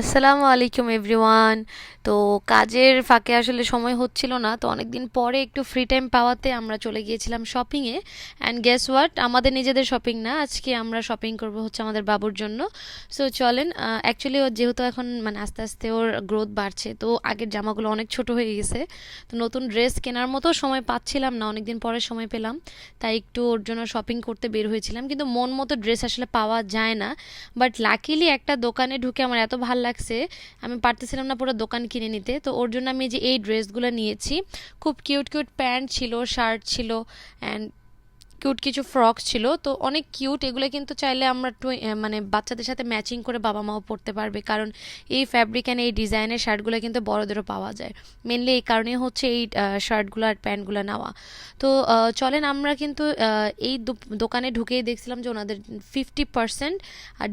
আসসালামু আলাইকুম এভরিওয়ান তো কাজের ফাঁকে আসলে সময় হচ্ছিল না, তো অনেক দিন পরে একটু ফ্রি টাইম পাওয়াতে আমরা চলে গিয়েছিলাম শপিংয়ে অ্যান্ড গেস হোয়াট আমাদের নিজেদের শপিং না, আজকে আমরা শপিং করব হচ্ছে আমাদের বাবুর জন্য। সো চলেন অ্যাকচুয়ালি ওর যেহেতু এখন মানে আস্তে আস্তে ওর গ্রোথ বাড়ছে, তো আগের জামাগুলো অনেক ছোট হয়ে গেছে। তো নতুন ড্রেস কেনার মতো সময় পাচ্ছিলাম না অনেক দিন পরে সময় পেলাম। তাই একটু ওর জন্য শপিং করতে বের হয়েছিলাম, কিন্তু মন মতো ড্রেস আসলে পাওয়া যায় না। বাট লাকিলি একটা দোকানে ঢুকে আমার এত ভালো লাগছে। আমি পারতেছিলাম না পুরো দোকান কিনে নিতে। তো ওর জন্য আমি যে এই ড্রেসগুলো নিয়েছি, খুব কিউট কিউট প্যান্ট ছিল শার্ট ছিল অ্যান্ড কিউট কিছু ফ্রক ছিল, তো অনেক কিউট এগুলো কিন্তু চাইলে আমরা মানে বাচ্চাদের সাথে ম্যাচিং করে বাবা মাও পরতে পারবে। কারণ এই ফ্যাব্রিক অ্যান্ড এই ডিজাইনের শার্টগুলো কিন্তু বড়দেরও পাওয়া যায়। মেনলি এই কারণেই হচ্ছে এই শার্টগুলো আর প্যান্টগুলো নেওয়া। তো চলেন আমরা কিন্তু এই দোকানে ঢুকেই দেখছিলাম যে ওনাদের ফিফটি পার্সেন্ট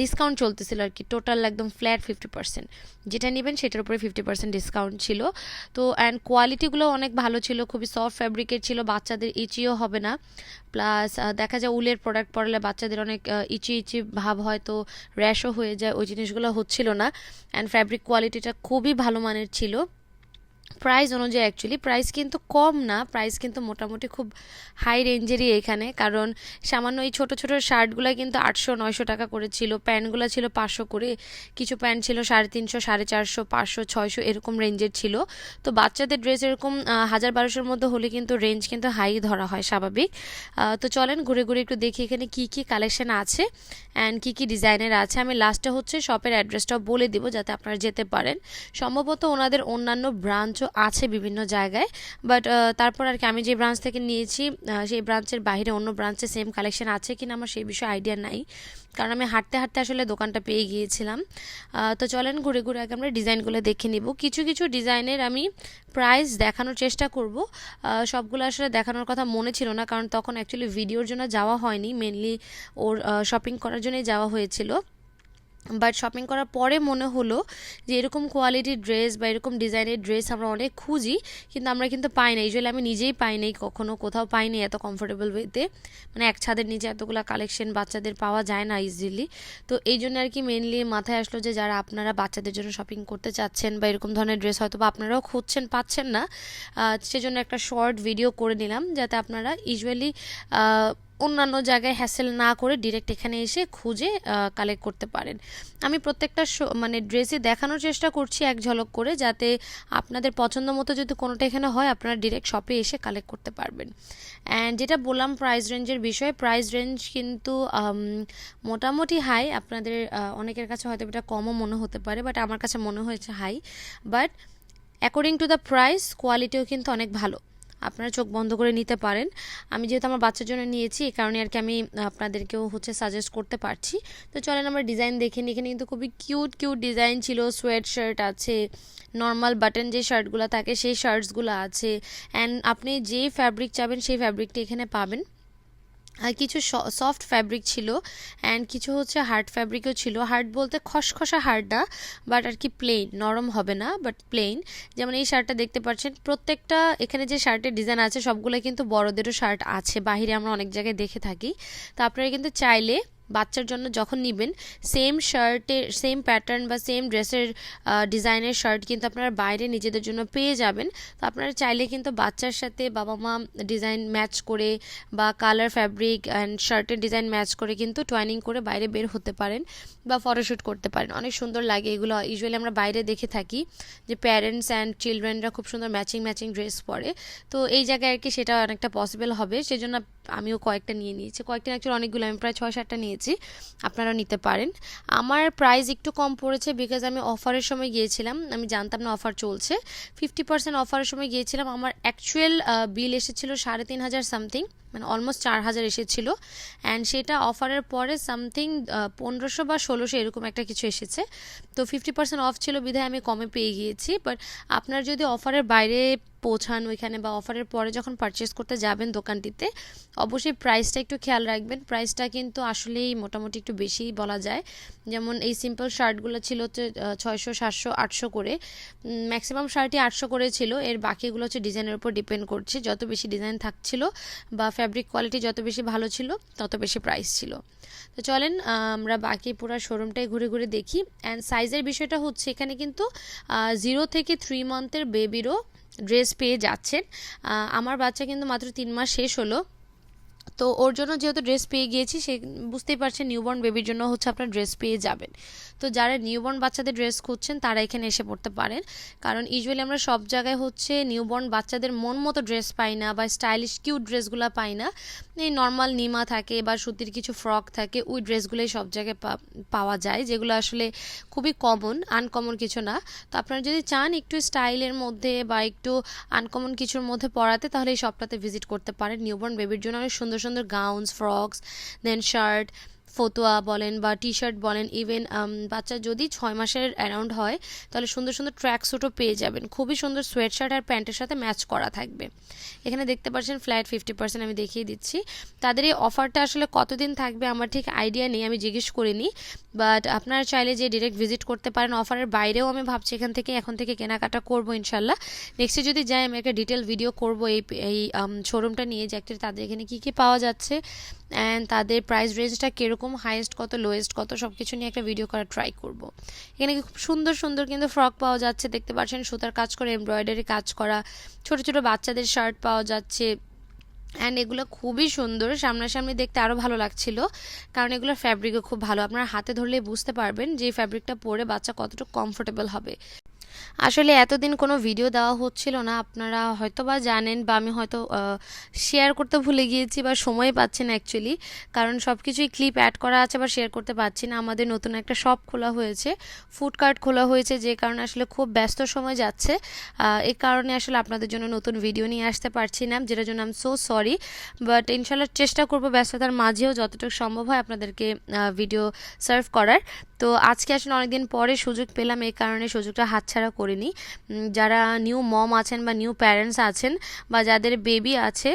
ডিসকাউন্ট চলতেছিল আর কি। টোটাল একদম ফ্ল্যাট ফিফটি পার্সেন্ট যেটা নেবেন সেটার উপরে ফিফটি পার্সেন্ট ডিসকাউন্ট ছিল। তো অ্যান্ড কোয়ালিটিগুলো অনেক ভালো ছিল, খুবই সফট ফ্যাব্রিকের ছিল, বাচ্চাদের ইচিও হবে না। প্লাস দেখা যায় উলের প্রোডাক্ট পরলে বাচ্চাদের অনেক ইচি ইচি ভাব হয় তো র্যাশও হয়ে যায়, ওই জিনিসগুলো হচ্ছিল না। অ্যান্ড ফ্যাব্রিক কোয়ালিটিটা খুবই ভালো মানের ছিল। প্রাইস অনুযায়ী অ্যাকচুয়ালি প্রাইস কিন্তু কম না প্রাইস কিন্তু মোটামুটি খুব হাই রেঞ্জেরই এখানে। কারণ সামান্য এই ছোটো ছোটো শার্টগুলো কিন্তু আটশো, নয়শো টাকা করে ছিল, প্যান্টগুলো ছিল পাঁচশো করে, কিছু প্যান্ট ছিল সাড়ে তিনশো, সাড়ে চারশো, পাঁচশো, ছয়শো এরকম রেঞ্জের ছিল। তো বাচ্চাদের ড্রেস এরকম হাজার বারোশোর মধ্যে হলে কিন্তু রেঞ্জ কিন্তু হাই ধরা হয় স্বাভাবিক। তো চলেন ঘুরে ঘুরে একটু দেখি এখানে কি কি কালেকশন আছে অ্যান্ড কী কী ডিজাইনের আছে। আমি লাস্টে হচ্ছে শপের অ্যাড্রেসটাও বলে দিব যাতে আপনারা যেতে পারেন। সম্ভবত ওনাদের অন্যান্য ব্রাঞ্চও আছে বিভিন্ন জায়গায় বাট তারপর আর কি আমি যে ব্রাঞ্চ থেকে নিয়েছি সেই ব্রাঞ্চের বাইরে অন্য ব্রাঞ্চে সেম কালেকশন আছে কিনা আমার সেই বিষয়ে আইডিয়া নাই। কারণ আমি হাঁটতে হাঁটতে আসলে দোকানটা পেয়ে গিয়েছিলাম। তো চলেন ঘুরে ঘুরে আগে আমরা ডিজাইনগুলো দেখে নিব। কিছু কিছু ডিজাইনের আমি প্রাইস দেখানোর চেষ্টা করব। সবগুলো আসলে দেখানোর কথা মনে ছিল না, কারণ তখন অ্যাকচুয়ালি ভিডিওর জন্য যাওয়া হয়নি। মেনলি ওর শপিং করার জন্যই যাওয়া হয়েছিল। বাট শপিং করার পরে মনে হলো যে এরকম কোয়ালিটির ড্রেস বা এরকম ডিজাইনের ড্রেস আমরা অনেক খুঁজি, কিন্তু আমরা কিন্তু পাই না। ইউজুয়ালি আমি নিজেই পাই নাই, কখনো কোথাও পাই পাইনি এত কমফোর্টেবল ওয়েতে মানে এক ছাদের নিচে এতগুলো কালেকশন বাচ্চাদের পাওয়া যায় না ইজিলি তো এই জন্য আর কি মেনলি মাথায় আসলো যে যারা আপনারা বাচ্চাদের জন্য শপিং করতে চাচ্ছেন বা এরকম ধরনের ড্রেস হয়তো বা আপনারাও খুঁজছেন, পাচ্ছেন না সেজন্য একটা শর্ট ভিডিও করে নিলাম যাতে আপনারা ইউজুয়ালি অন্যান্য জায়গায় হ্যাসেল না করে ডিরেক্ট এখানে এসে খুঁজে কালেক্ট করতে পারেন। আমি প্রত্যেকটা মানে ড্রেসে দেখানোর চেষ্টা করছি এক ঝলক করে যাতে আপনাদের পছন্দ মতো যদি কোনোটা এখানে হয়, আপনারা ডিরেক্ট শপে এসে কালেক্ট করতে পারবেন। অ্যান্ড যেটা বললাম প্রাইস রেঞ্জের বিষয়ে প্রাইস রেঞ্জ কিন্তু মোটামুটি হাই আপনাদের অনেকের কাছে হয়তো এটা কমও মনে হতে পারে বাট আমার কাছে মনে হয়েছে high but according to the price কোয়ালিটিও কিন্তু অনেক ভালো। আপনারা চোখ বন্ধ করে নিতে পারেন। আমি যেহেতু আমার বাচ্চার জন্য নিয়েছি, এই কারণে আর কি আমি আপনাদেরকেও হচ্ছে সাজেস্ট করতে পারছি। তো চলেন আমরা ডিজাইন দেখে নিই। এখানে কিন্তু খুবই কিউট কিউট ডিজাইন ছিল। সোয়েট শার্ট আছে নর্মাল বাটন যে শার্টগুলো থাকে, সেই শার্টসগুলো আছে। অ্যান্ড আপনি যে ফ্যাব্রিক চাবেন, সেই ফ্যাব্রিকটি এখানে পাবেন। আর কিছু সফট ফ্যাব্রিক ছিল অ্যান্ড কিছু হচ্ছে হার্ড ফ্যাব্রিকও ছিল। হার্ড বলতে খসখসা হার্ড না বাট আর কি প্লেন নরম হবে না বাট প্লেন যেমন এই শার্টটা দেখতে পাচ্ছেন, প্রত্যেকটা এখানে যে শার্টের ডিজাইন আছে সবগুলো কিন্তু বড়দেরও শার্ট আছে। বাহিরে আমরা অনেক জায়গায় দেখে থাকি। তো আপনারা কিন্তু চাইলে বাচ্চার জন্য যখন নেবেন সেম শার্টের সেম প্যাটার্ন বা সেম ড্রেসের ডিজাইনের শার্ট কিন্তু আপনারা বাইরে নিজেদের জন্য পেয়ে যাবেন। তো আপনারা চাইলে কিন্তু বাচ্চার সাথে বাবা মা ডিজাইন ম্যাচ করে বা কালার ফ্যাব্রিক অ্যান্ড শার্টের ডিজাইন ম্যাচ করে কিন্তু টয়নিং করে বাইরে বের হতে পারেন বা ফটোশ্যুট করতে পারেন। অনেক সুন্দর লাগে এগুলো। ইউজুয়ালি আমরা বাইরে দেখে থাকি যে প্যারেন্টস অ্যান্ড চিলড্রেনরা খুব সুন্দর ম্যাচিং ম্যাচিং ড্রেস পরে। তো এই জায়গায় আর কি সেটা অনেকটা পসিবল হবে। সেজন্য আমিও কয়েকটা নিয়ে নিয়েছি। কয়েকটা অ্যাকচুয়ালি অনেকগুলো, আমি প্রায় ছয় সাতটা নিয়েছি। আপনারা নিতে পারেন। আমার প্রাইস একটু কম পড়েছে বিকজ আমি অফারের সময় গিয়েছিলাম। আমি জানতাম না অফার চলছে। ফিফটি পার্সেন্ট অফারের সময় গিয়েছিলাম। আমার অ্যাকচুয়াল বিল এসেছিল সাড়ে তিন হাজার সামথিং মানে অলমোস্ট চার হাজার এসেছিল। অ্যান্ড সেটা অফারের পরে সামথিং পনেরোশো বা ষোলোশো এরকম একটা কিছু এসেছে। তো ফিফটি পার্সেন্ট অফ ছিল বিধায় আমি কমে পেয়ে গিয়েছি। বাট আপনার যদি অফারের বাইরে পৌঁছান ওইখানে বা অফারের পরে যখন পারচেস করতে যাবেন দোকানটিতে, অবশ্যই প্রাইসটা একটু খেয়াল রাখবেন। প্রাইসটা কিন্তু আসলেই মোটামুটি একটু বেশিই বলা যায়। যেমন এই সিম্পল শার্টগুলো ছিল হচ্ছে ছয়শো, সাতশো, আটশো করে। ম্যাক্সিমাম শার্টই আটশো করে ছিল। এর বাকিগুলো হচ্ছে ডিজাইনের উপর ডিপেন্ড করছে। যত বেশি ডিজাইন থাকছিল বা ফ্যাব্রিক কোয়ালিটি যত বেশি ভালো ছিল, তত বেশি প্রাইস ছিল। তো চলেন আমরা বাকি পুরো শোরুমটাই ঘুরে ঘুরে দেখি। অ্যান্ড সাইজের বিষয়টা হচ্ছে, এখানে কিন্তু জিরো থেকে থ্রি মান্থের বেবিরও ড্রেস পেয়ে যাচ্ছেন। আমার বাচ্চা কিন্তু মাত্র তিন মাস শেষ হলো। তো ওর জন্য যেহেতু ড্রেস পেয়ে গিয়েছি, সে বুঝতেই পারছেন নিউবর্ন বেবির জন্য হচ্ছে আপনার ড্রেস পেয়ে যাবেন। তো যারা নিউবর্ন বাচ্চাদের ড্রেস খুঁজছেন, তারা এখানে এসে পড়তে পারেন। কারণ ইউজুয়ালি আমরা সব জায়গায় হচ্ছে নিউবর্ন বাচ্চাদের মন মতো ড্রেস পাই না বা স্টাইলিশ কিউট ড্রেসগুলো পাই না। এই নর্মাল নিমা থাকে বা সুতির কিছু ফ্রক থাকে, ওই ড্রেসগুলোই সব জায়গায় পাওয়া যায়, যেগুলো আসলে খুবই কমন আনকমন কিছু না। তো আপনারা যদি চান একটু স্টাইলের মধ্যে বা একটু আনকমন কিছুর মধ্যে পড়াতে, তাহলে এই শপটাতে ভিজিট করতে পারেন। নিউবর্ন বেবির জন্য অনেক সুন্দর সুন্দর গাউনস ফ্রকস দেন শার্ট ফতুয়া বলেন বা টি শার্ট বলেন ইভেন বাচ্চা যদি ছয় মাসের অ্যারাউন্ড হয়, তাহলে সুন্দর সুন্দর ট্র্যাক স্যুটও পেয়ে যাবেন। খুবই সুন্দর সোয়েট শার্ট আর প্যান্টের সাথে ম্যাচ করা থাকবে। এখানে দেখতে পাচ্ছেন ফ্ল্যাট ফিফটি পার্সেন্ট আমি দেখিয়ে দিচ্ছি। তাদের এই অফারটা আসলে কতদিন থাকবে আমার ঠিক আইডিয়া নেই, আমি জিজ্ঞেস করিনি। বাট আপনারা চাইলে যে ডিরেক্ট ভিজিট করতে পারেন অফারের বাইরেও আমি ভাবছি এখান থেকে, এখন থেকে কেনাকাটা করব ইনশাল্লাহ নেক্সটে যদি যাই, আমি একটা ডিটেল ভিডিও করব এই এই শোরুমটা নিয়ে যে একটা তাদের এখানে কী কী পাওয়া যাচ্ছে অ্যান্ড তাদের প্রাইস রেঞ্জটা কীরকম হাইয়েস্ট কত লোয়েস্ট কত সব কিছু নিয়ে একটা ভিডিও করা ট্রাই করব। এখানে খুব সুন্দর সুন্দর কিন্তু ফ্রক পাওয়া যাচ্ছে, দেখতে পাচ্ছেন সুতার কাজ করে এমব্রয়ডারি কাজ করা, ছোট ছোট বাচ্চাদের শার্ট পাওয়া যাচ্ছে। অ্যান্ড এগুলো খুবই সুন্দর, সামনাসামনি দেখতে আরও ভালো লাগছিল, কারণ এগুলোর ফ্যাব্রিকও খুব ভালো। আপনার হাতে ধরলেই বুঝতে পারবেন যে ফ্যাব্রিকটা পরে বাচ্চা কতটুকু কমফোর্টেবল হবে। আসলে এতদিন কোনো ভিডিও দেওয়া হচ্ছিল না। আপনারা হয়তো বা জানেন বা আমি হয়তো শেয়ার করতে ভুলে গিয়েছি বা সময় পাচ্ছি না অ্যাকচুয়ালি কারণ সব কিছুই ক্লিপ অ্যাড করা আছে বা শেয়ার করতে পারছি না। আমাদের নতুন একটা শপ খোলা হয়েছে ফুড কার্ট খোলা হয়েছে, যে কারণে আসলে খুব ব্যস্ত সময় যাচ্ছে। এই কারণে আসলে আপনাদের জন্য নতুন ভিডিও নিয়ে আসতে পারছি না, যেটার জন্য আমি সো সরি বাট ইনশাল্লাহ চেষ্টা করব ব্যস্ততার মাঝেও যতটুকু সম্ভব হয় আপনাদেরকে ভিডিও সার্ভ করার। তো আজকে আসলে অনেকদিন পরে সুযোগ পেলাম এই কারণে সুযোগটা হাতছাড়া করিনি। যারা নিউ মম আছেন বা নিউ প্যারেন্টস আছেন বা যাদের বেবি আছে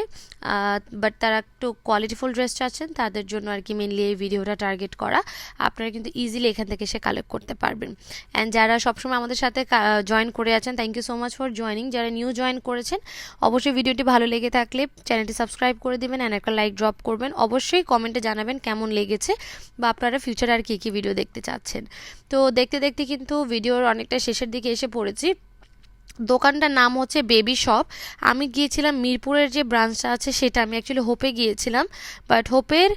বাট তারা একটু কোয়ালিটিফুল ড্রেস চাচ্ছেন, তাদের জন্য আর কি মেনলি এই ভিডিওটা টার্গেট করা। আপনারা কিন্তু ইজিলি এখান থেকে সে কালেক্ট করতে পারবেন। অ্যান্ড যারা সবসময় আমাদের সাথে জয়েন করে আছেন thank you so much for joining যারা নিউ জয়েন করেছেন, অবশ্যই ভিডিওটি ভালো লেগে থাকলে চ্যানেলটি সাবস্ক্রাইব করে দেবেন অ্যান্ড একটা লাইক ড্রপ করবেন। অবশ্যই কমেন্টে জানাবেন কেমন লেগেছে বা আপনারা ফিউচারে আর কী কী ভিডিও দেখতে চাচ্ছেন। তো দেখতে দেখতে কিন্তু ভিডিওর অনেকটা শেষের দিকে এসে পড়েছি। দোকানটার নাম হচ্ছে বেবি শপ আমি গিয়েছিলাম মিরপুরের যে ব্রাঞ্চটা আছে সেটা, আমি অ্যাকচুয়ালি হোপে গিয়েছিলাম। বাট হোপের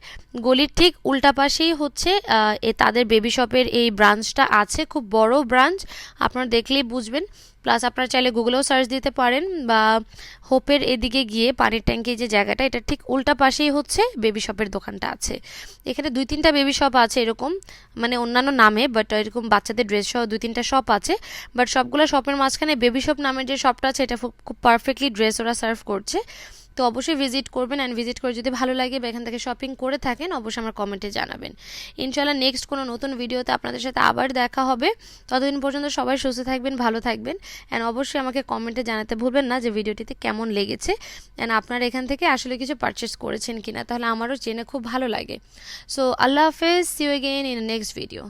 গলির ঠিক উল্টা পাশেই হচ্ছে তাদের বেবি শপের এই ব্রাঞ্চটা আছে। খুব বড় ব্রাঞ্চ, আপনারা দেখলেই বুঝবেন। প্লাস আপনারা চাইলে গুগলেও সার্চ দিতে পারেন বা হোপের এদিকে গিয়ে পানির ট্যাঙ্কি যে জায়গাটা, এটা ঠিক উল্টা পাশেই হচ্ছে বেবি শপের দোকানটা আছে। এখানে দুই তিনটা বেবি শপ আছে এরকম মানে অন্যান্য নামে বাট এরকম বাচ্চাদের ড্রেস সহ দুই তিনটা শপ আছে। বাট সবগুলো শপের মাঝখানে বেবি শপ নামের যে শপটা আছে, এটা খুব পারফেক্টলি ড্রেস ওরা সার্ভ করছে। তো অবশ্যই ভিজিট করবেন অ্যান্ড ভিজিট করে যদি ভালো লাগে বা এখান থেকে শপিং করে থাকেন, অবশ্যই আমার কমেন্টে জানাবেন। ইনশাল্লাহ নেক্সট কোনো নতুন ভিডিওতে আপনাদের সাথে আবার দেখা হবে। ততদিন পর্যন্ত সবাই সুস্থ থাকবেন, ভালো থাকবেন অ্যান্ড অবশ্যই আমাকে কমেন্টে জানাতে ভুলবেন না যে ভিডিওটিতে কেমন লেগেছে অ্যান্ড আপনারা এখান থেকে আসলে কিছু পারচেস করেছেন কিনা, তাহলে আমারও জেনে খুব ভালো লাগে। সো আল্লাহ হাফেজ see you again in next video